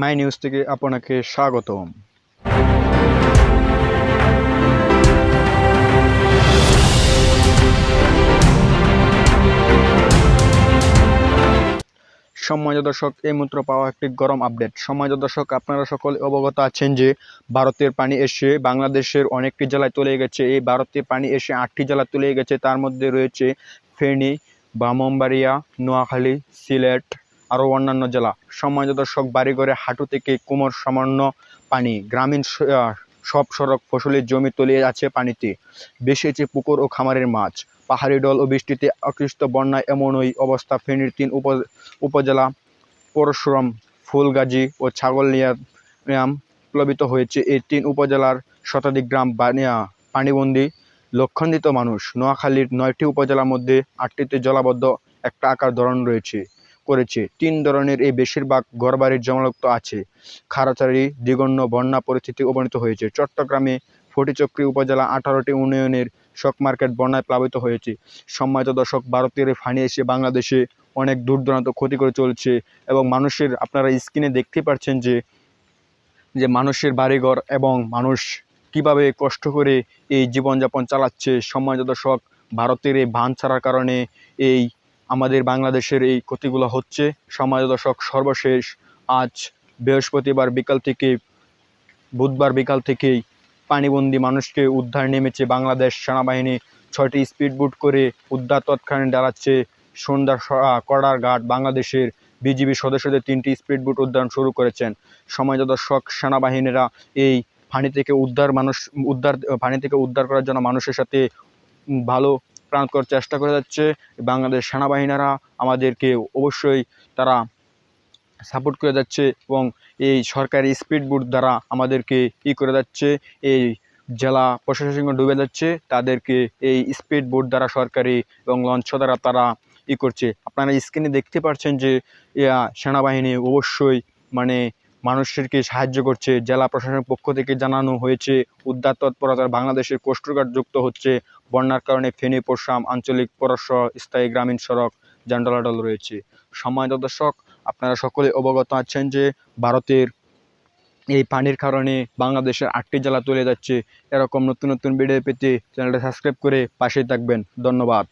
My news থেকে আপনাকে স্বাগতম। সম্মানিত দর্শক, এই মাত্র পাওয়া একটি গরম আপডেট সম্মানিত দর্শক, আপনারা সকলে অবগত আছেন যে ভারতের পানি এসে বাংলাদেশের অনেকটি জেলায় চলে গেছে। এই ভারতের পানি এসে আটটি জেলায় চলে গেছে। তার মধ্যে রয়েছে ফেনী ব্রাহ্মণবাড়িয়া নোয়াখালী, সিলেট আরও অন্যান্য জেলা। সম্মানিত দর্শক, বাড়িঘরে, হাঁটু থেকে কোমর সামান্য পানি, গ্রামীণ সব সড়ক ফসলের জমি তলিয়ে আছে পানিতে। বেসেছে পুকুর ও খামারের মাছ। পাহাড়ি ডল ও বৃষ্টিতে আকৃষ্ট বন্যায় এমনই অবস্থা ফেনীর তিন উপ উপজেলা পরশুরাম, ফুলগাজী ও ছাগলনিয়াম প্লাবিত হয়েছে। এই তিন উপজেলার শতাধিক গ্রাম পানিবন্দী, লক্ষান্বিত মানুষ। নোয়াখালীর নয়টি উপজেলার মধ্যে আটটিতে জলাবদ্ধ, একটা আকার ধরন রয়েছে। করেছে। তিন ধরনের এই বেশিরভাগ ঘরবাড়ির জমালক্ত আছে। খারাচারি দিগণ্য বন্যা পরিস্থিতি উপনীত হয়েছে। চট্টগ্রামে ফটিচক্রী উপজেলা আঠারোটি ইউনিয়নের শক মার্কেট বন্যায় প্লাবিত হয়েছে। সম্মানিত দর্শক ভারতের ফানি এসে বাংলাদেশে অনেক দূর দূরান্ত ক্ষতি করে চলছে এবং মানুষের, আপনারা স্ক্রিনে দেখতে পাচ্ছেন যে যে মানুষের বাড়িঘর এবং মানুষ কীভাবে কষ্ট করে এই জীবনযাপন চালাচ্ছে। সম্মানিত দর্শক, ভারতের এই বান ছাড়ার কারণে এই আমাদের বাংলাদেশের এই ক্ষতিগুলো হচ্ছে। সম্মানিত দর্শক, সর্বশেষ আজ বৃহস্পতিবার বিকাল থেকে, বুধবার বিকাল থেকেই পানিবন্দী মানুষকে উদ্ধার নেমেছে বাংলাদেশ সেনাবাহিনী। ছয়টি স্পিডবোট করে উদ্ধার তৎক্ষণাৎ দাঁড়াচ্ছে সন্ধ্যা কড়ার ঘাট। বাংলাদেশের বিজিবি সদস্যদের তিনটি স্পিডবোট উদ্ধার শুরু করেছেন। সমাজ দর্শক, সেনাবাহিনীরা এই পানি থেকে উদ্ধার মানুষ, উদ্ধার পানি থেকে উদ্ধার করার জন্য মানুষের সাথে ভালো প্রাণকর চেষ্টা করে যাচ্ছে। বাংলাদেশ সেনাবাহিনীরা আমাদেরকে অবশ্যই তারা সাপোর্ট করে যাচ্ছে এবং এই সরকারি স্পিড স্পিডবোট দ্বারা আমাদেরকে ই করে যাচ্ছে। এই জেলা প্রশাসন ডুবে যাচ্ছে, তাদেরকে এই স্পিড বোট দ্বারা সরকারি এবং লঞ্চ দ্বারা তারা ই করছে। আপনারা স্ক্রিনে দেখতে পাচ্ছেন যে সেনাবাহিনী অবশ্যই মানে মানুষদেরকে সাহায্য করছে, জেলা প্রশাসনের পক্ষ থেকে জানানো হয়েছে, উদ্ধার তৎপরতার বাংলাদেশের কোস্টগার্ড যুক্ত হচ্ছে, বন্যার কারণে ফেনী পরশুরাম আঞ্চলিক পরস্য স্থায়ী গ্রামীণ সড়ক যানডলাডল রয়েছে। সম্মানিত দর্শক, আপনারা সকলে অবগত আছেন যে ভারতের এই পানির কারণে বাংলাদেশের আটটি জেলা তুলে যাচ্ছে। এরকম নতুন নতুন ভিডিও পেতে চ্যানেলটা সাবস্ক্রাইব করে পাশে থাকবেন। ধন্যবাদ।